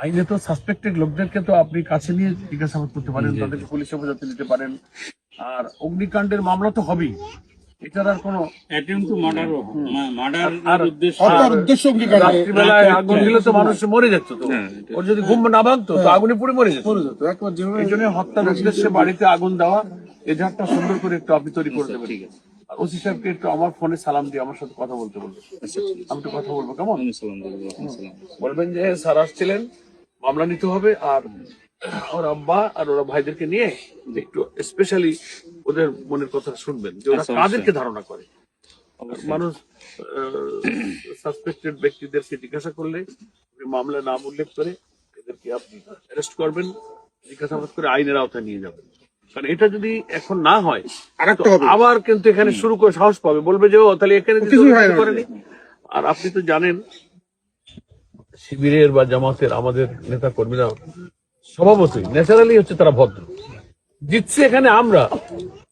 আইনে তো সাসপেক্টেড লোকদেরকে তো আপনি কাছে নিয়ে জিজ্ঞাসাবাদ করতে পারেন তাদেরকে পুলিশ হেফাজতে নিতে পারেন। আর অগ্নিকাণ্ডের মামলা তো হবেই। এটার আর কোনো অ্যাটেম্প টু মার্ডার মার্ডার আর উদ্দেশ্য হত্যার উদ্দেশ্য অঙ্গীকার রাত্রিবেলায় আগুন দিলে তো মানুষ মরে যেত তো। ওর যদি ঘুম না ভাঙতো তো আগুনে পুড়ে মরে যেত। যেত একবার যেভাবে এই জন্য হত্যার উদ্দেশ্যে বাড়িতে আগুন দেওয়া সুন্দর করে একটু আপনি তৈরি করে দেবেন। আর ওসি সাহেবকে একটু আমার ফোনে সালাম দিয়ে আমার সাথে কথা বলতে বলবেন আমি একটু কথা বলব কেমন? বলবেন যে স্যার আসছিলেন। মামলা নিতে হবে আর ওর আব্বা আর ওরা ভাইদেরকে নিয়ে একটু স্পেশালি ওদের মনের কথা শুনবেন যে ওরা আচ্ছা, কাদেরকে ধারণা করে। মানুষ সাসপেক্টেড ব্যক্তিদেরকে জিজ্ঞাসা করলে মামলা নাম উল্লেখ করে এদেরকে আপনি অ্যারেস্ট করবেন জিজ্ঞাসাবাদ করে আইনের আওতায় নিয়ে যাবেন। কারণ এটা যদি এখন না হয় আবার কিন্তু এখানে শুরু করে সাহস পাবে বলবে যে ও তাহলে এখানে আর আপনি তো জানেন শিবিরের বা জামাতের আমাদের নেতা কর্মীরা স্বভাবতই ন্যাচারালি হচ্ছে তারা ভদ্র। জিতছে এখানে আমরা।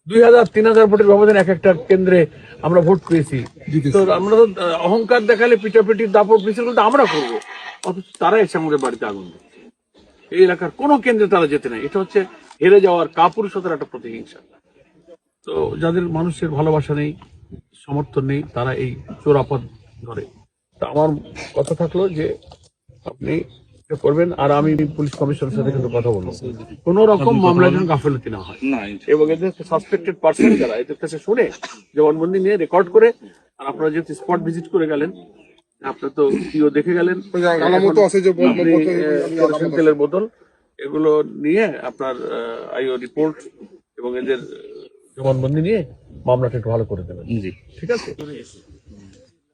দুই হাজার তিন হাজার ভোটের ব্যবধানে এক একটা কেন্দ্রে আমরা ভোট পেয়েছি। তো আমরা তো অহংকার দেখালে পিটাপিটি দাপড় মিছিল তো আমরা করব। অথচ তারা এসে আমাদের বাড়িতে আগুন। এই এলাকার কোনো কেন্দ্রে তারা যেতে নাই। এটা হচ্ছে হেরে যাওয়ার কাপুরুষতার একটা প্রতিহিংসা। তো যাদের মানুষের ভালোবাসা নেই সমর্থন নেই তারা এই চোরাপদ ধরে। তা আমার কথা থাকল যে আপনি করবেন আর আমি পুলিশ কমিশনের সাথে কিন্তু কথা বলব। কোন রকম মামলা যেন গাফিলতি না হয়। এবং এদের সাসপেক্টেড পার্সন যারা এদের কাছে শুনে জবানবন্দি নিয়ে রেকর্ড করে আর আপনারা যেহেতু স্পট ভিজিট করে গেলেন আপনার তো পিও দেখে গেলেন আপনি, তেলের বোতল এগুলো নিয়ে আপনার আইও রিপোর্ট এবং এদের জবানবন্দি নিয়ে মামলাটা একটু ভালো করে দেবেন। জি। ঠিক আছে?